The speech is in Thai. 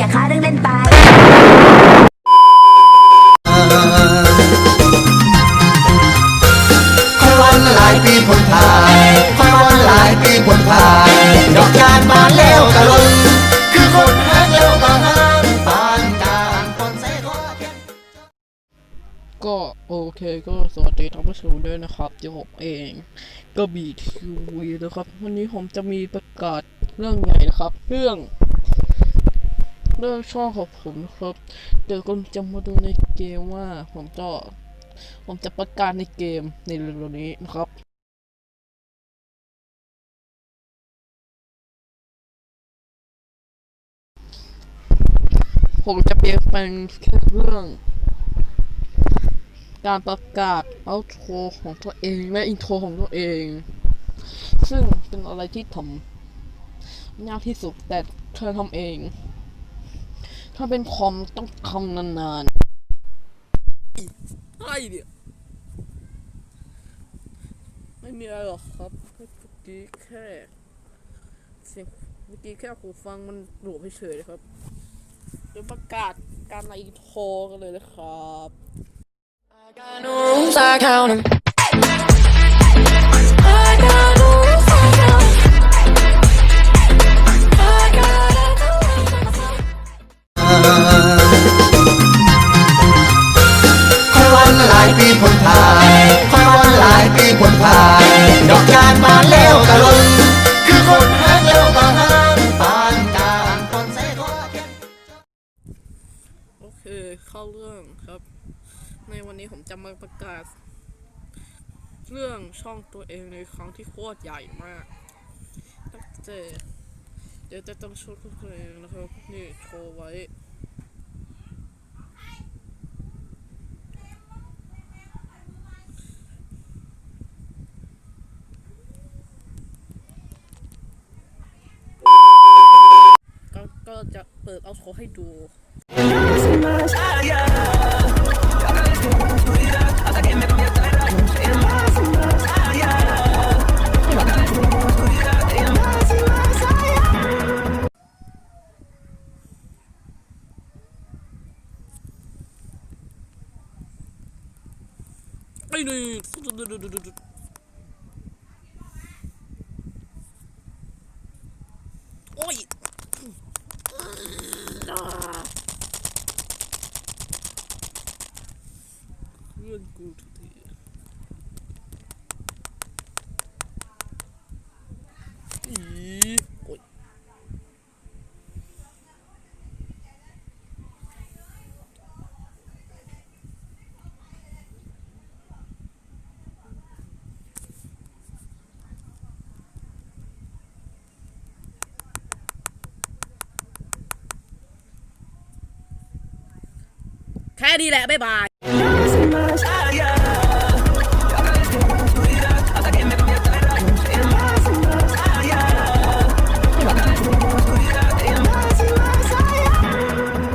อย่าค้าเรื่องเล่นไปคอยวันหลายปีผลผ่านคอยวันหลายปีผลผ่านดอกจานบานแล้วกะลนคือคนฮักแล้วก็ห้ามปานกลางคนใส่ขอเพียงก็โอเคก็สวัสดีท่านผู้ชมด้วยนะครับเดี๋ยวผมเองก็บีทีวีนะครับ วันนี้ผมจะมีประกาศเรื่องใหญ่นะครับ เรื่อง เรื่องช่องของผมนะครับ เดี๋ยวคุณจะมาดูในเกมว่า ผมจะผมจะประกาศในเกมในเร็วๆนี้นะครับผมจะเปลี่ยนแปลงแค่เรื่อง การประกาศเอาโทรของตัวเองและอินโทรของตัวเอง ซึ่งเป็นอะไรที่ทำยากที่สุดแต่เธอทำเอง ถ้าเป็นคอมต้องทำนานๆไอ้เดียไม่มีอะไรหรอกครับเมื่อกี้แค่เสียงเมื่อกี้แค่หูฟังมันหลวมเฉยๆนะครับเดี๋ยวประกาศการไลน์โทรกันเลยนะครับ got no rules, I count 'em. โอเคเข้าเรื่องครับ ในวันนี้ผมจะมาประกาศ เรื่องช่องตัวเองในครั้งที่โคตรใหญ่มากตั้งแต่เดี๋ยวจะต้องช่วยตัวเองนะครับนี่โชว์ไว้ก็ก็จะเปิดเอาโชว์ให้ดู ไอ้นี่โอ้ยเรื่องกูทุกทีอีโอ้ย แค่นี้แหละบ๊ายบาย